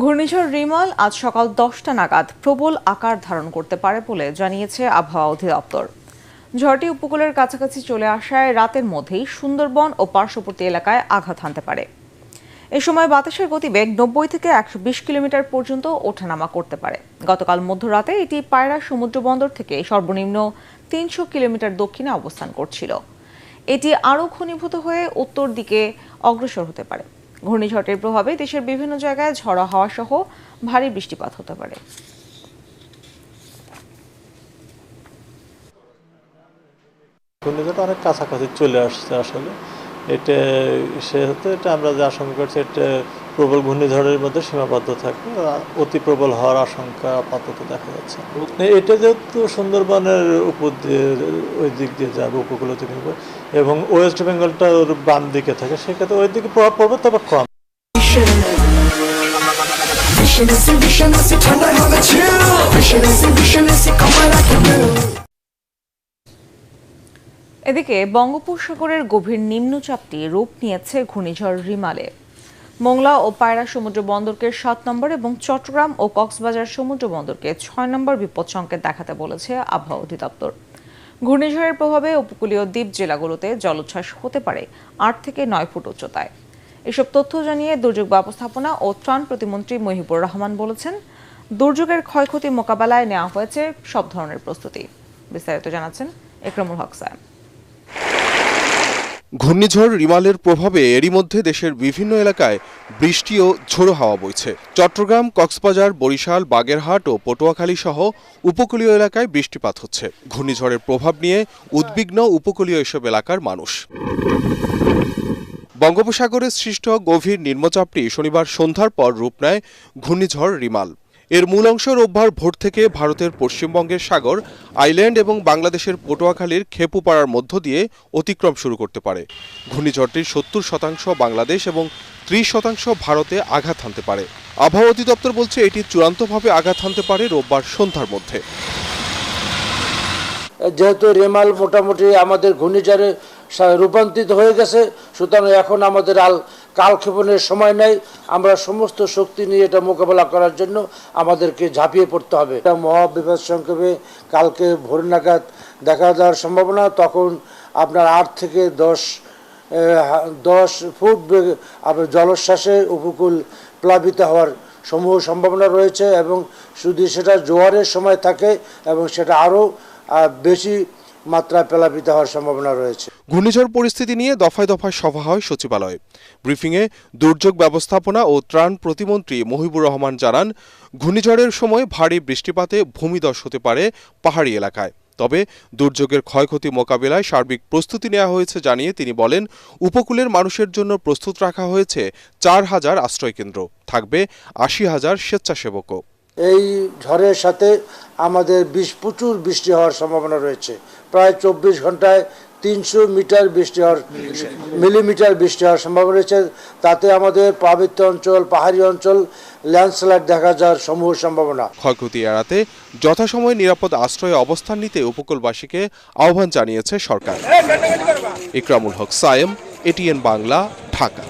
ঘূর্ণিঝড় রিমাল আজ সকাল দশটা নাগাদ প্রবল আকার ধারণ করতে পারে বলে জানিয়েছে আবহাওয়া অধিদপ্তর। ঝড়টি উপকূলের কাছাকাছি চলে আসায় রাতের মধ্যেই সুন্দরবন ও পার্শ্ববর্তী এলাকায় আঘাত হানতে পারে। এ সময় বাতাসের গতিবেগ নব্বই থেকে একশো বিশ কিলোমিটার পর্যন্ত ওঠানামা করতে পারে। গতকাল মধ্যরাতে এটি পায়রা সমুদ্র বন্দর থেকে সর্বনিম্ন তিনশো কিলোমিটার দক্ষিণে অবস্থান করছিল। এটি আরও ঘনীভূত হয়ে উত্তর দিকে অগ্রসর হতে পারে। ঘূর্ণিঝড়টির প্রভাবে দেশের বিভিন্ন জায়গায় ঝড়ো হাওয়া সহ ভারী বৃষ্টিপাত হতে পারে। ঘূর্ণিঝড় অনেক কাছাকাছি চলে আসছে আসলে। এটা সে হতে এটা আমরা যে আশঙ্কা করছি, এটা প্রবল ঘূর্ণিঝড়ের মধ্যে সীমাবদ্ধ থাকবে আর অতি প্রবল হওয়ার আশঙ্কা আপাতত দেখা যাচ্ছে। এটা যেহেতু সুন্দরবনের উপর দিয়ে ওই দিক দিয়ে যাবে উপকূল থেকে এবং ওয়েস্ট বেঙ্গলটা ওর বাম দিকে থাকে সেক্ষেত্রে ওই দিকে প্রভাব পড়বে তবে কম। এদিকে বঙ্গোপসাগরের গভীর নিম্নচাপটি রূপ নিয়েছে ঘূর্ণিঝড় রিমালে মোংলা ও পায়রা সমুদ্র বন্দরকে সাত নম্বর এবং চট্টগ্রাম ও কক্সবাজার সমুদ্র বন্দরকে ছয় নম্বর বিপদ সংকেত দেখাতে বলেছে আবহাওয়া অধিদপ্তর। ঘূর্ণিঝড়ের প্রভাবে উপকূলীয় দ্বীপ জেলাগুলোতে জলোচ্ছ্বাস হতে পারে আট থেকে নয় ফুট উচ্চতায়। এসব তথ্য জানিয়ে দুর্যোগ ব্যবস্থাপনা ও ত্রাণ প্রতিমন্ত্রী মহিবুর রহমান বলেছেন, দুর্যোগের ক্ষয়ক্ষতি মোকাবেলায় নেওয়া হয়েছে সব ধরনের প্রস্তুতি। বিস্তারিত জানাচ্ছেন একরামুল হক সায়েম ঘূর্ণিঝড় রিমালের প্রভাবে এরই মধ্যে দেশের বিভিন্ন এলাকায় বৃষ্টি ও ঝোড়ো হাওয়া বইছে। চট্টগ্রাম, কক্সবাজার, বরিশাল, বাগেরহাট ও পটুয়াখালী সহ উপকূলীয় এলাকায় বৃষ্টিপাত হচ্ছে। ঘূর্ণিঝড়ের প্রভাব নিয়ে উদ্বিগ্ন উপকূলীয় এসব এলাকার মানুষ। বঙ্গোপসাগরে সৃষ্ট গভীর নিম্নচাপটি শনিবার সন্ধ্যার পর রূপ নেয় ঘূর্ণিঝড় রিমাল। এর মূল অংশ রোববার ভোর থেকে ভারতের পশ্চিমবঙ্গের সাগর, আইল্যান্ড এবং বাংলাদেশের পটুয়াখালীর খেপুপাড়ার মধ্য দিয়ে অতিক্রম শুরু করতে পারে। ঘূর্ণিঝড়টির সত্তর শতাংশ বাংলাদেশ এবং ত্রিশ শতাংশ ভারতে আঘাত হানতে পারে। আবহাওয়া অধিদপ্তর বলছে, এটি চূড়ান্তভাবে আঘাত হানতে পারে রোববার সন্ধ্যার মধ্যে। যেহেতু রেমাল মোটামুটি আমাদের ঘূর্ণিঝড়ে রূপান্তরিত হয়ে গেছে, সুতরাং এখন আমাদের আল কালক্ষেপণের সময় নেই। আমরা সমস্ত শক্তি নিয়ে এটা মোকাবেলা করার জন্য আমাদেরকে ঝাঁপিয়ে পড়তে হবে। এটা মহাবিপদ সংক্ষেপে কালকে ভোর নাগাদ দেখা যাওয়ার সম্ভাবনা, তখন আপনার আট থেকে দশ দশ ফুট আপনার জলোচ্ছ্বাসে উপকূল প্লাবিত হওয়ার সমূহ সম্ভাবনা রয়েছে এবং যদি সেটা জোয়ারের সময় থাকে এবং সেটা আরও বেশি মাত্রায় প্লাবিত হওয়ার সম্ভাবনা রয়েছে। ঘূর্ণিঝড় পরিস্থিতি নিয়ে দফায় দফায় সভা হয় সচিবালয়ে। ব্রিফিংয়ে দুর্যোগ ব্যবস্থাপনা ও ত্রাণ প্রতিমন্ত্রী মহিবুর রহমান জানান, ঘূর্ণিঝড়ের সময় ভারী বৃষ্টিপাতে ভূমিধস হতে পারে পাহাড়ি এলাকায়। তবে দুর্যোগের ক্ষয়ক্ষতি মোকাবিলায় সার্বিক প্রস্তুতি নেওয়া হয়েছে জানিয়ে তিনি বলেন, উপকূলের মানুষের জন্য প্রস্তুত রাখা হয়েছে চার হাজার আশ্রয়কেন্দ্র। থাকবে আশি হাজার স্বেচ্ছাসেবকও। এই ঝড়ের সাথে আমাদের বিশ প্রচুর বৃষ্টি হওয়ার সম্ভাবনা রয়েছে। প্রায় চব্বিশ ঘন্টায় তিনশো মিটার বৃষ্টি হওয়ার মিলিমিটার বৃষ্টি হওয়ার সম্ভাবনা রয়েছে। তাতে আমাদের পার্বত্য অঞ্চল পাহাড়ি অঞ্চল ল্যান্ডস্লাইড দেখা যাওয়ার সমূহ সম্ভাবনা। ক্ষয়ক্ষতি এড়াতে যথাসময়ে নিরাপদ আশ্রয়ে অবস্থান নিতে উপকূলবাসীকে আহ্বান জানিয়েছে সরকার। ইকরামুল হক সায়েম এটিএন বাংলা ঢাকা।